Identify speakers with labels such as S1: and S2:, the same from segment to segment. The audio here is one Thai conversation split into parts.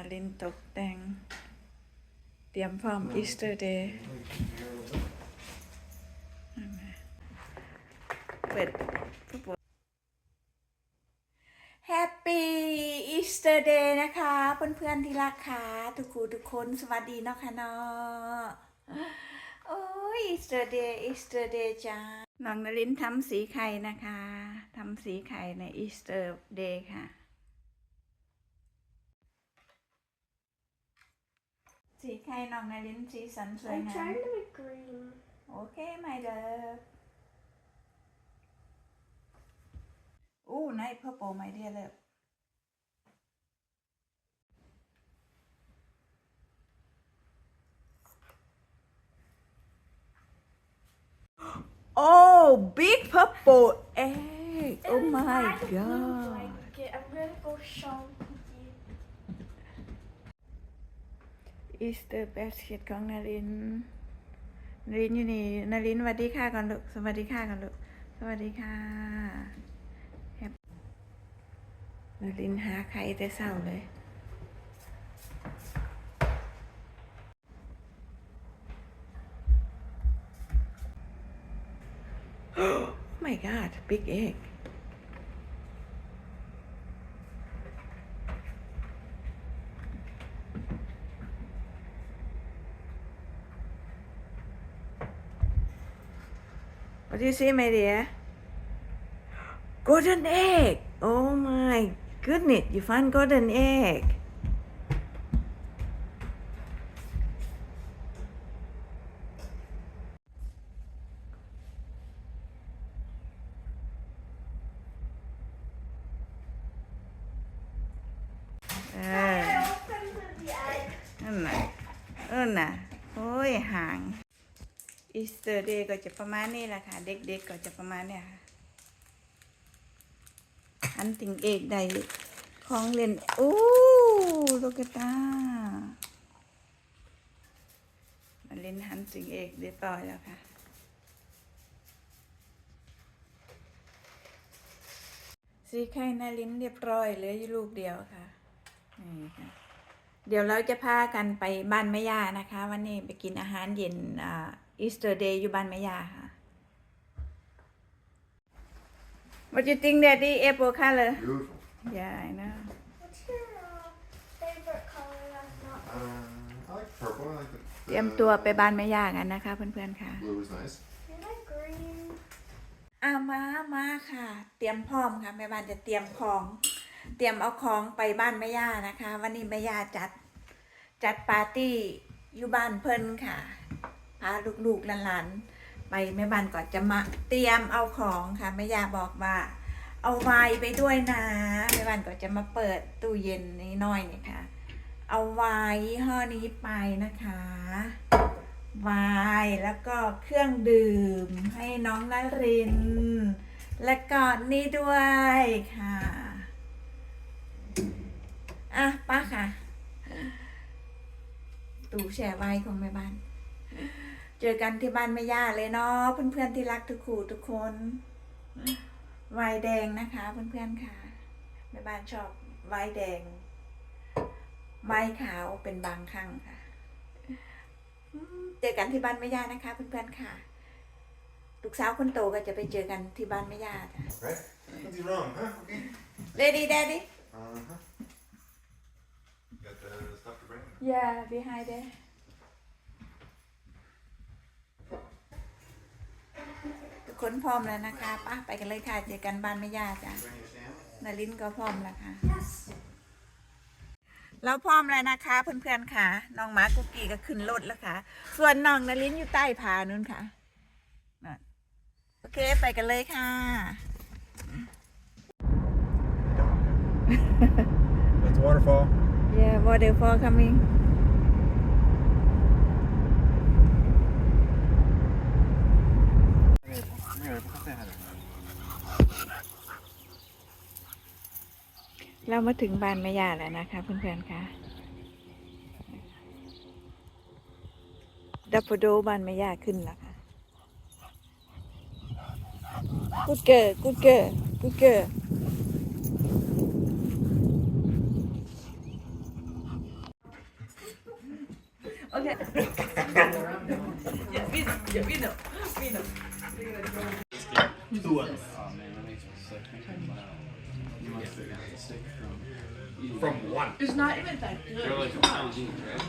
S1: นารินตกแต่ง เตรียมพร้อมอีสเตอร์เดย์เปิดผู้ป่วยแฮปปี้อีสเตอร์เดย์นะคะ เพื่อนๆที่รักค่ะทุกคูทุกคนสวัสดีเนาะค่ะเนาะโอ้ยอีสเตอร์เดย์อีสเตอร์เดย์จ้าน้องนรินทำสีไข่นะคะทำสีไข่ในอีสเตอร์เดย์ค่ะ สีไข่น้องนารินสีสันสวย
S2: I'm
S1: งาม
S2: trying to make green.
S1: โอเคไม่เลิฟอู้ไนท์เพอร์โปไม่เดียเลิฟโอ้ big purple egg oh
S2: It
S1: my
S2: kind of looks
S1: god
S2: Like it. I'm gonna go show
S1: อีสเตอร์แบสเกตของนารินนารินอยู่นี่นารินสวัสดีค่ะก่อนลูกสวัสดีค่ะก่อนลูกสวัสดีค่ะนารินหาใครแต่เศร้าเลย oh my god big egg do you see, my dear? Golden egg! Oh my goodness, you found golden egg. อีสเตอร์เดย์ก็จะประมาณนี้แหละค่ะ เด็กๆก็จะประมาณเนี้ยค่ะอันติงเอกใดของเล่นโอ้ลูกตามาเล่นฮันติงเอกเรียบร้อยแล้วค่ะสีไข่นาลิ้นเรียบร้อยเหลืออยู่ลูกเดียวค่ะนี่ค่ะ เดี๋ยวเราจะพากันไปบ้านแม่ย่านะคะ วันนี้ไปกินอาหารเย็นอ่า อีสเตอร์เดย์อยู่บ้านแม่ย่าค่ะ What do you think Daddy apple color
S3: Beautiful.
S1: Yeah I know
S2: What's your uh, favorite color that's not
S3: Uh, I like purple. I like the,
S1: เตรียมตัวไปบ้านแม่ย่ากันนะคะ เพื่อนๆค่ะ
S3: blue is nice.
S2: You like green?
S1: อามามาค่ะ เตรียมพร้อมค่ะแม่บ้านจะเตรียมของ เตรียมเอาของไปบ้านแม่ย่านะคะ วันนี้แม่ย่าจัด จัดปาร์ตี้อยู่บ้านเพิ่นค่ะ พาลูกๆหลานๆไปแม่บ้านก็จะมาเตรียมเอาของค่ะแม่ยาบอกว่า เอาไวน์ไปด้วยนะแม่บ้านก็จะมาเปิดตู้เย็นนี้น้อยนี่ค่ะ เอาไวน์ยี่ห้อนี้ไปนะคะไวน์แล้วก็เครื่องดื่มให้น้องนริน และก็นี่ด้วยค่ะอะป้าค่ะ ตู้แช่ไว้ของแม่บ้าน เจอกันที่บ้านแม่ย่าเลยเนาะเพื่อนๆที่รักทุกคู่ทุกคนไวน์แดงนะคะเพื่อนๆค่ะแม่บ้านชอบไวน์แดงไวน์ขาวเป็นบางครั้งค่ะอืมเจอกันที่บ้านแม่ย่านะคะ เพื่อนๆค่ะลูกสาวคนโตก็จะไปเจอกันที่บ้านแม่ย่าจ้ะ
S3: Right? Nothing's wrong, huh? Okay.
S1: Ready Daddy
S3: Uh huh. Got the stuff to bring?
S1: Yeah behind there ทุกคนพร้อมแล้วนะคะป้าไปกันเลยค่ะเจอกันบ้านแม่ย่าจ้ะ
S3: Bring your sandwich?
S1: นารินก็พร้อมแล้วค่ะ
S2: Yes.
S1: เราพร้อมแล้วนะคะ เพื่อนๆค่ะน้องหมากุกกี้ก็ขึ้นรถแล้วค่ะ ส่วนน้องนารินอยู่ใต้ผานู่นค่ะนั่นโอเคไปกันเลยค่ะ
S3: That's a waterfall.
S1: Yeah waterfall coming เรามาถึงบ้านแม่ย่าแล้วนะคะเพื่อนๆค่ะดับเบิลโดบ้านแม่ย่าขึ้นแล้วค่ะกูดเกอร์กูดเกอร์กูดเกอร์ Okay. yeah, we know. Yeah, we know. We know.
S3: Two ones.
S4: Oh man, that makes me sick. You must have gotten sick from.
S3: From one.
S1: It's not even that good.
S4: They're like a pound each, right?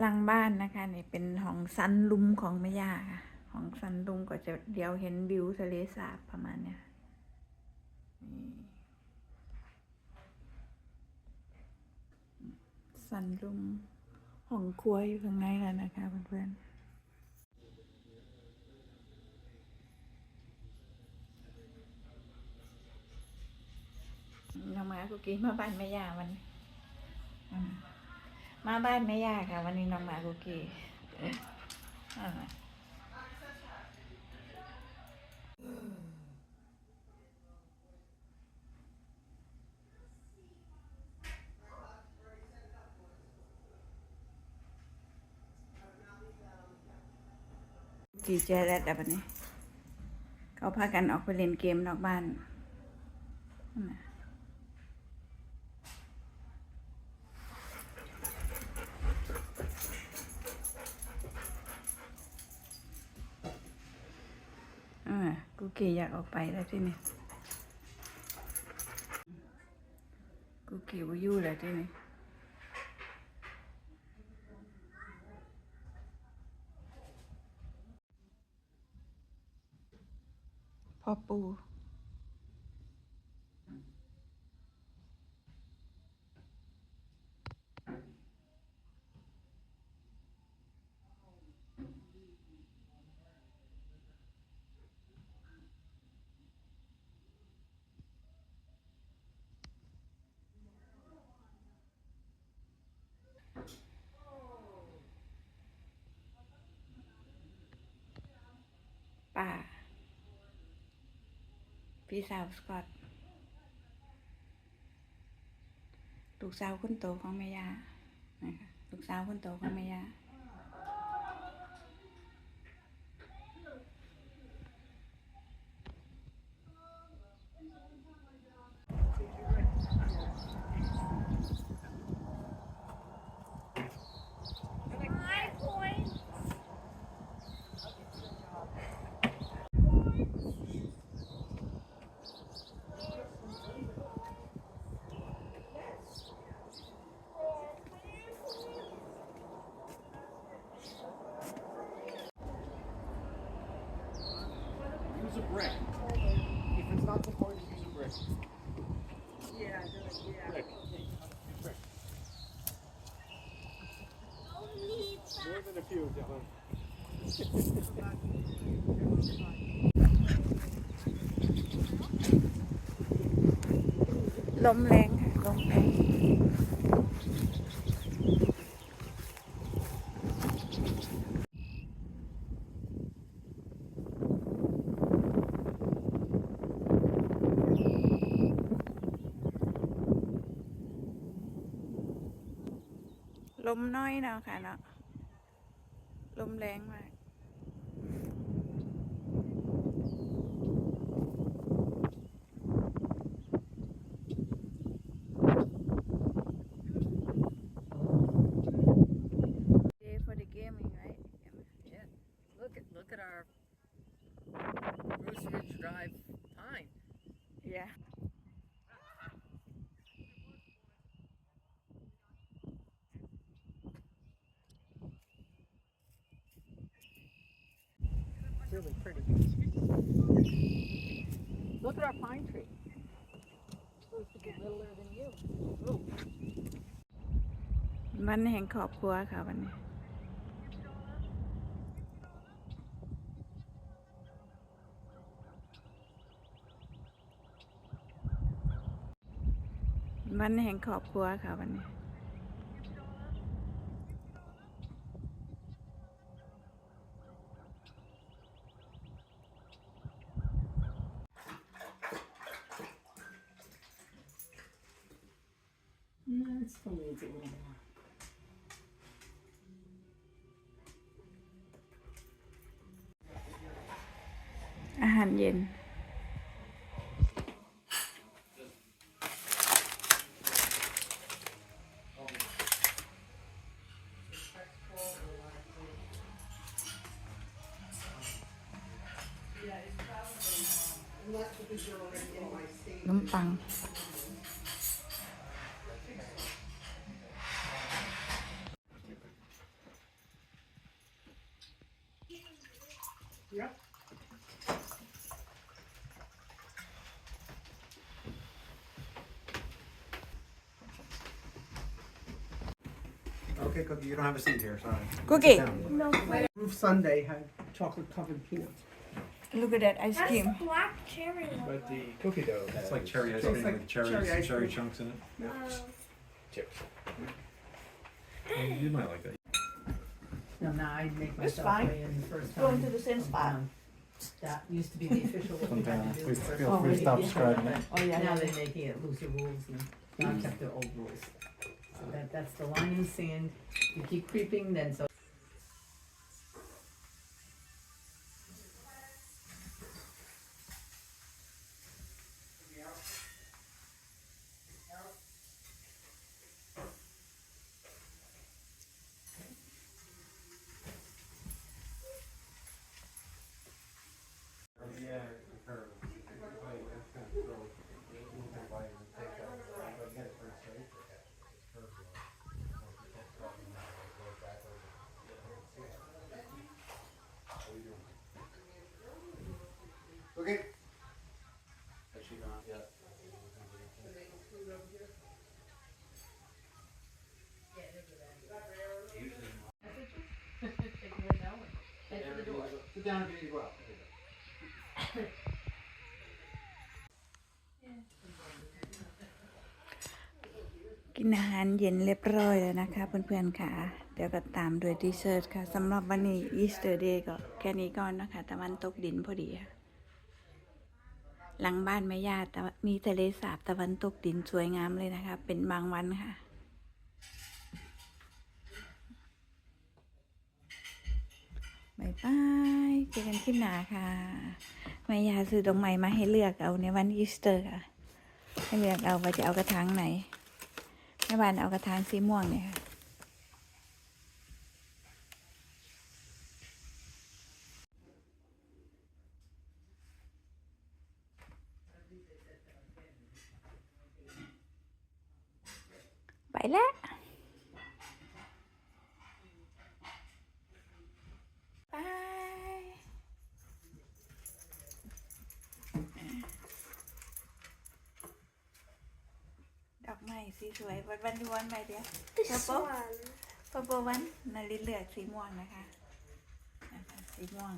S1: หลังบ้านนะคะนี่เป็นห้องซันลุมของแม่ย่าค่ะห้องซันลุมก็จะเดี๋ยวเห็นวิวทะเลสาบประมาณเนี้ยนี่ซันลุมห้องครัวอยู่ข้างในแล้วนะคะเพื่อนๆน้องหมา กุกกี้มาบ้านแม่ย่าวันมาบ้านไม่ยาค่ะ วันนี้น้องหมาคุกกี้อ่าจีเจแรดแบบนี้ เขาพากันออกไปเล่นเกมนอกบ้านนั่นน่ะอ่า กูเกอยากออกไปแล้วใช่ไหมกูเกว่าอยู่แล้วใช่ไหม ป้าพี่สาวสกอตลูกสาวคนโตของแม่ยานะคะลูกสาวคนโตของแม่ยา ลมแรงค่ะลมแรงล มน้อยเนาะค่ะเนาะลมแรงมาก วันแห่งขอบครัวค่ะวันนี้วันแห่งขอบครัวค่ะวันนี้
S5: 소
S1: 매지 오 라. 아한 옌. น้ำปัง
S3: Okay, Cookie, you don't have a seat here, sorry.
S1: Cookie.
S2: No.
S6: Roof Sunday had chocolate covered peanuts.
S1: look at that ice
S2: That's
S1: cream
S2: black cherry.
S3: But the cookie dough. It's like cherry ice cream
S6: like
S3: with cherries,
S6: cherry
S3: cherry,
S6: cream.
S3: chunks in it.
S2: Oh.
S3: Chips. You might like that.
S7: No, now I make
S1: It's
S7: myself
S1: fine.
S7: weigh in the first time.
S1: Going to the same spot.
S7: Um, That used to be the official what we had to do.
S3: We
S7: first
S3: feel free to stop describing it.
S1: oh yeah,
S7: Now
S1: yeah.
S7: they're making it looser rules and now kept the old rules. So that, that's the line in the sand. You keep creeping, then so.
S3: Down if you need well.
S1: กินอาหารเย็นเรียบร้อยแล้วนะคะเพื่อนๆค่ะ เดี๋ยวก็ตามด้วยดีเซอร์ค่ะสำหรับวันนี้อีสเตอร์เดย์ก็แค่นี้ก่อนนะคะตะวันตกดินพอดีค่ะ หลังบ้านแม่ย่าแต่ว่ามีทะเลสาบตะวันตกดินสวยงามเลยนะคะ เป็นบางวันค่ะ บายบายเจอกันคลิปหน้าค่ะแม่ยาซื้อดอกไม้มาให้เลือกเอาในวันอีสเตอร์ค่ะ ให้เลือกเอาว่าจะเอากระถางไหนแม่บ้านเอากระถางสีม่วงเนี่ยค่ะไปแล้วบายดอกไม้ สีสวยวันวันดูวันไปเดียว
S2: This
S1: Purple?
S2: one.
S1: พอปวันนาริเลือกสีม่วงนะคะนะคะสีม่วง